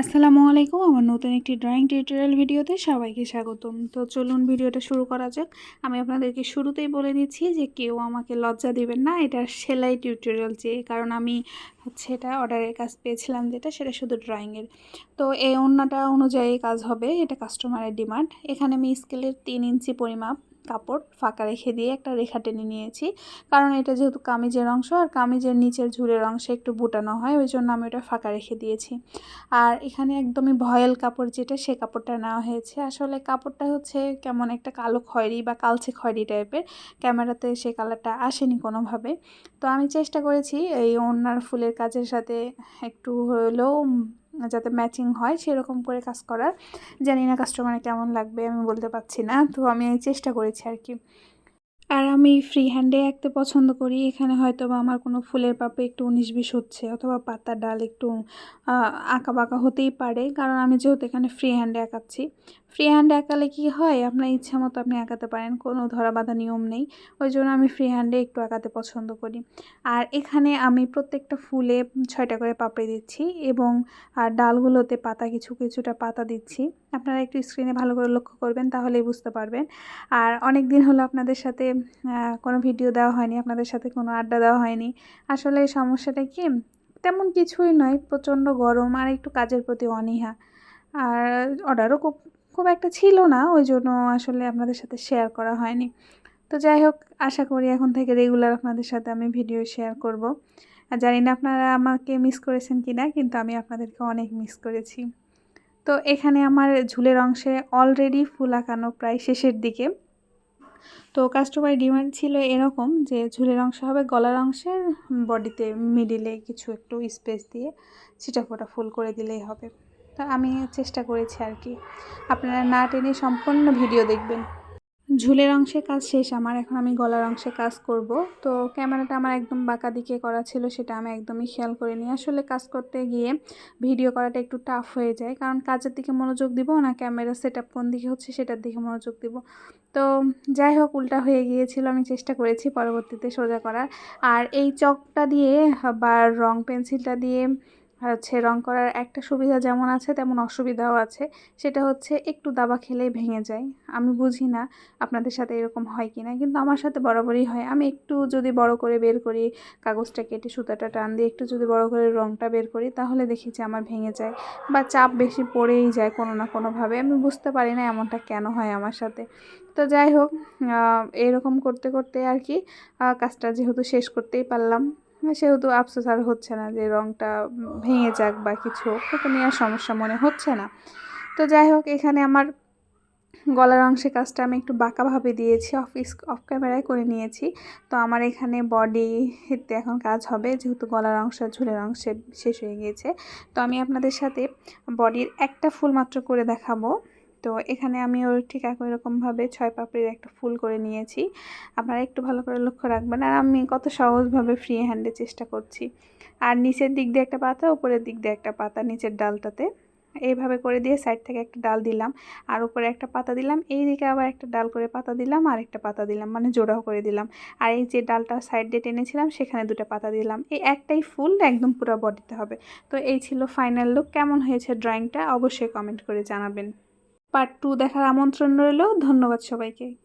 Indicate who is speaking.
Speaker 1: আসসালামু আলাইকুম, আমার নতুন একটি ড্রয়িং টিউটোরিয়াল ভিডিওতে সবাইকে স্বাগতম। তো চলুন ভিডিওটা শুরু করা যাক। আমি আপনাদেরকে শুরুতেই বলে দিচ্ছি যে কেউ আমাকে লজ্জা দিবেন না, এটা সেলাই টিউটোরিয়াল চেয়ে কারণ আমি হচ্ছে এটা অর্ডারের কাজ পেয়েছিলাম যেটা, সেটা শুধু ড্রয়িংয়ের তো এই অন্যটা অনুযায়ী কাজ হবে, এটা কাস্টমারের ডিমান্ড এখানে আমি স্কেলের তিন ইঞ্চি পরিমাপ কাপড় ফাঁকা রেখে দিয়ে একটা রেখা টেনে নিয়েছি। কারণ এটা যেহেতু কামিজের অংশ আর কামিজের নিচের ঝুলের অংশে একটু বুটানো হয়, ওই জন্য আমি ওটা ফাঁকা রেখে দিয়েছি। আর এখানে একদমই ভয়েল কাপড় যেটা, সে কাপড়টা নেওয়া হয়েছে। আসলে কাপড়টা হচ্ছে কেমন একটা কালো খয়েরি বা কালচে খয়েরি টাইপের। ক্যামেরাতে সে কালারটা আসেনি কোনোভাবে। তো আমি চেষ্টা করেছি এই ওনার ফুলের কাজের সাথে একটু হলেও যাতে ম্যাচিং হয় সেরকম করে কাজ করার। জানি না কাস্টমারে কেমন লাগবে, আমি বলতে পারছি না। তো আমি চেষ্টা করেছি আর কি। আর আমি ফ্রি হ্যান্ডে আঁকতে পছন্দ করি। এখানে হয়তো বা আমার কোনো ফুলের পাপে একটু উনিশ বিশ হচ্ছে, অথবা পাতার ডাল একটু আঁকা বাঁকা হতেই পারে। কারণ আমি যেহেতু এখানে ফ্রি হ্যান্ডে আঁকাচ্ছি ফ্রি হ্যান্ডে আঁকালে কি হয়? আপনার ইচ্ছা মতো আপনি আঁকাতে পারেন, কোনো ধরা বাঁধা নিয়ম নেই। ওই জন্য আমি ফ্রি হ্যান্ডে একটু আঁকাতে পছন্দ করি। আর এখানে আমি প্রত্যেকটা ফুলে ছয়টা করে পাপড়ি দিচ্ছি এবং, আর ডালগুলোতে পাতা, কিছু কিছুটা পাতা দিচ্ছি। আপনারা একটু স্ক্রিনে ভালো করে লক্ষ্য করবেন, তাহলেই বুঝতে পারবেন। আর অনেক দিন হলো আপনাদের সাথে কোনো ভিডিও দেওয়া হয়নি, আপনাদের সাথে কোনো আড্ডা দেওয়া হয়নি। আসলে এই সমস্যাটা কি? তেমন কিছুই নয়, প্রচণ্ড গরম আর একটু কাজের প্রতি অনীহা। আর অর্ডারও খুব খুব একটা ছিল না, ওই জন্য আসলে আপনাদের সাথে শেয়ার করা হয়নি। তো যাই হোক, আশা করি এখন থেকে রেগুলার আপনাদের সাথে আমি ভিডিও শেয়ার করব। আর জানি না আপনারা আমাকে মিস করেছেন কি না কিন্তু আমি আপনাদেরকে অনেক মিস করেছি। তো এখানে আমার ঝুলের অংশে অলরেডি ফুল আঁকানো প্রায় শেষের দিকে। তো কাস্টমার ডিমান্ড ছিল এরকম যে ঝুলের অংশ হবে গলার অংশের বডিতে মিডিলে কিছু একটু স্পেস দিয়ে ছিটা ফোটা ফুল করে দিলেই হবে। তো আমি চেষ্টা করেছি আর কি। আপনারা না টেনে সম্পূর্ণ ভিডিও দেখবেন। ঝুলের অংশে কাজ শেষ আমার, এখন আমি গলার অংশে কাজ করব। তো ক্যামেরাটা আমার একদম বাঁকা দিকে করা ছিল, সেটা আমি একদমই খেয়াল করিনি। আসলে কাজ করতে গিয়ে ভিডিও করাটা একটু টাফ হয়ে যায়, কারণ কাজের দিকে মনোযোগ দিব না, ক্যামেরা সেট আপ কোন দিকে হচ্ছে সেটার দিকে মনোযোগ দিব। তো যাই হোক, উল্টা হয়ে গিয়েছিল, আমি চেষ্টা করেছি পরবর্তীতে সোজা করার। আর এই চকটা দিয়ে বা রং পেন্সিলটা দিয়ে হচ্ছে রং করার একটা সুবিধা যেমন আছে, তেমন অসুবিধাও আছে। সেটা হচ্ছে একটু দাবা খেলেই ভেঙে যায়। আমি বুঝি না আপনাদের সাথে এরকম হয় কি না কিন্তু আমার সাথে বরাবরই হয়। আমি একটু যদি বড় করে বের করি, কাগজটা কেটে সুতাটা টান দিয়ে একটু যদি বড় করে রংটা বের করি, তাহলে দেখি যে আমার ভেঙে যায় বা চাপ বেশি পড়েই যায় কোনো না কোনোভাবে। আমি বুঝতে পারি না এমনটা কেন হয় আমার সাথে। তো যাই হোক এরকম করতে করতে আর কি কাজটা যেহেতু শেষ করতেই পারলাম। সেহেতু আফসোস আর হচ্ছে না যে রঙটা ভেঙে যাক বা কিছু ওকে নিয়ে সমস্যা মনে হচ্ছে না। তো যাই হোক, এখানে আমার গলার অংশে কাজটা আমি একটু বাঁকাভাবে দিয়েছি অফিস অফ ক্যামেরায় করে নিয়েছি। তো আমার এখানে বডিতে এখন কাজ হবে, যেহেতু গলার অংশ ঝুলের অংশে শেষ হয়ে গিয়েছে। তো আমি আপনাদের সাথে বডির একটা ফুল মাত্র করে দেখাবো। তো এখানে আমি ওর ঠিক একই ছয় পাপড়ির একটা ফুল করে নিয়েছি। আপনারা একটু ভালো করে লক্ষ্য রাখবেন। আর আমি কত সহজভাবে ফ্রি হ্যান্ডে চেষ্টা করছি। আর নিচের দিক দিয়ে একটা পাতা, উপরের দিক দিয়ে একটা পাতা নিচের ডালটাতে। এইভাবে করে দিয়ে সাইড থেকে একটা ডাল দিলাম। আর উপরে একটা পাতা দিলাম। এই দিকে আবার একটা ডাল করে পাতা দিলাম। আর একটা পাতা দিলাম। মানে জোড়াও করে দিলাম। আর এই যে ডালটা সাইড দিয়ে টেনেছিলাম, সেখানে দুটো পাতা দিলাম। এই একটাই ফুল একদম পুরো বডিতে হবে। তো এই ছিল ফাইনাল লুক কেমন হয়েছে ড্রয়িংটা অবশ্যই কমেন্ট করে জানাবেন। পার্ট টু দেখার আমন্ত্রণ রইল। ধন্যবাদ সবাইকে।